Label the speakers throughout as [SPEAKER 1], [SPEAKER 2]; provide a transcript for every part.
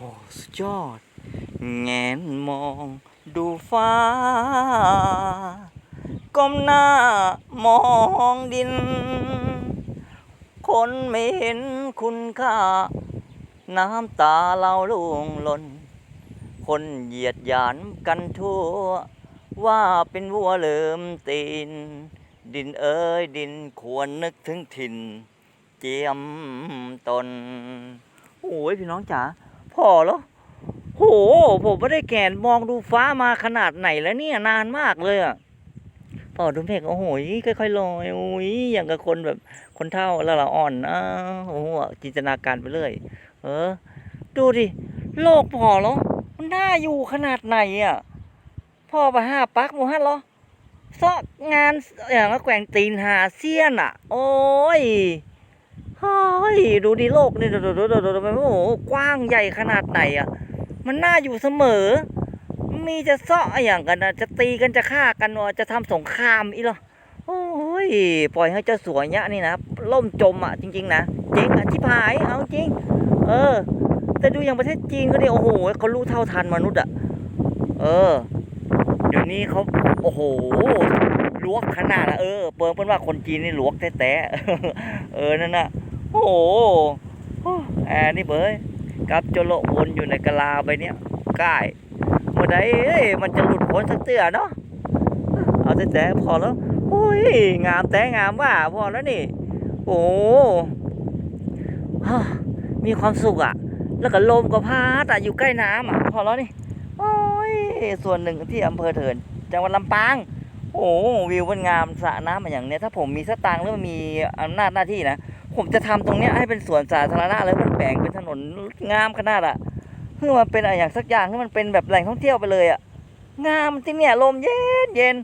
[SPEAKER 1] โอ้สุดยอด แงนมองดูฟ้า ก้มหน้ามองดิน คนไม่เห็นคุณค่า น้ำตาเราล่วงหล่น คนเหยียดหยามกันทั่ว ว่าเป็นวัวเหลิมตีน ดินเอ้ยดินควรนึกถึงถิ่น เจียมตน โอ้ยพี่น้องจ๋า พอแล้วโห ผมไม่ได้แกนมองดูฟ้ามาขนาดไหนแล้วเนี่ยนานมากเลยอะพอดูเมฆโอ้โหค่อยๆลอยโอ้ยอย่างกับคนแบบคนเท่าล้วเราอ่อนอ้าโอ้โหจินตนาการไปเรื่อยเออ ดูดิโลกพอแล้วมันน่าอยู่ขนาดไหนอะพ่อไปห้าปักมูฮันเหรอซอกงานอย่างละแกว่งตีนหาเซียนอะ โอ้ย ย ดูดิโลกนี่ดูดูดูดูดูโอ้โหกว้างใหญ่ขนาดไหนอะ มันน่าอยู่เสมอ มีจะเซาะอย่างกันนะจะตีกันจะฆ่ากันวะจะทำสงครามอีหรอโอ้ยปล่อยให้เจ้าสัวยะนี่นะล่มจมอะจริง ๆ นะเจ๊งอะชิบหายเอาจริง เออ แต่ดูอย่างประเทศจีนก็ดิโอ้โหเขารู้เท่าทันมนุษย์อะเออ เดี๋ยวนี้เขาโอ้โหลวกขนาดนะเออ เปิงเป็นว่าคนจีนนี่ลวกแต้ๆเออนั่นน่ะ โอ้โหแอร์นี่เบยกับจโลวนอยู่ในกะลาใบเนี้ยก่ายเมื่อใดเอ้ยมันจะหลุดพ้นสักเตือเนาะเอาแต่แต่พอแล้วโอ้ยงามแต่งามว่าพอแล้วนี่ โอ้มีความสุขอะ แล้วก็ลมก็พัดอะอยู่ใกล้น้ำอะพอแล้วนี่โอ้ยส่วนหนึ่งที่อำเภอเถินจังหวัดลำปางโอ้โหวิวมันงามสระน้ำมาอย่างเนี้ยถ้าผมมีสตางค์หรือมีอำนาจหน้าที่นะ ผมจะทำตรงเนี้ยให้เป็นสวนสาธารณะเลยมันแบ่งเป็นถนนงามขนาดอะเพื่อมันเป็นอะไรอย่างสักอย่างให้มันเป็นแบบแหล่งท่องเที่ยวไปเลยอะงามที่เนี่ยลมเย็นเย็น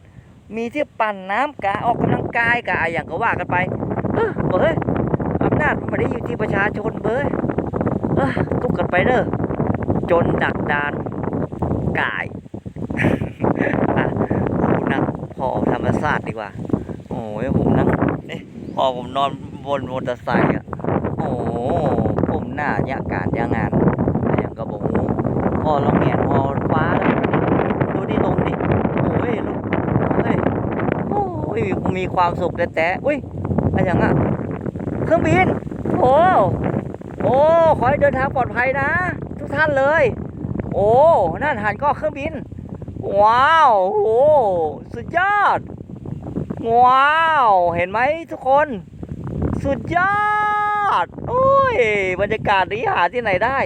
[SPEAKER 1] มีที่ปั่นน้ำกาออกกำลังกายกะอย่างก็ว่ากันไปเออเบ้ยอำนาจมันไม่ได้อยู่ที่ประชาชนเบ้ยเออตุกกันไปเด้อจนดักดานกายอะผมนั่งพอธรรมศาสตร์ดีกว่า โอ้ยผมนั่งนี่พอผมนอน บนมอเตอร์ไซค์อะ โอ้โหผมหน้ายะการยะงานอย่างก็บอกพอเราเมียนพอฟ้าแล้วดูดิลมดิ โอ้ยลมเฮ้ยโอ้ยมีความสุขแต่แต่อุ้ยอะไรอย่างอะ เครื่องบิน โอ้โอ้ขอให้เดินทางปลอดภัยนะ ทุกท่านเลย โอ้นั่นหันก็เครื่องบิน ว้าวโอ้สุดยอด ว้าว เห็นไหมทุกคน สุดยอด โอ้ย บรรยากาศนี้หาที่ไหนได้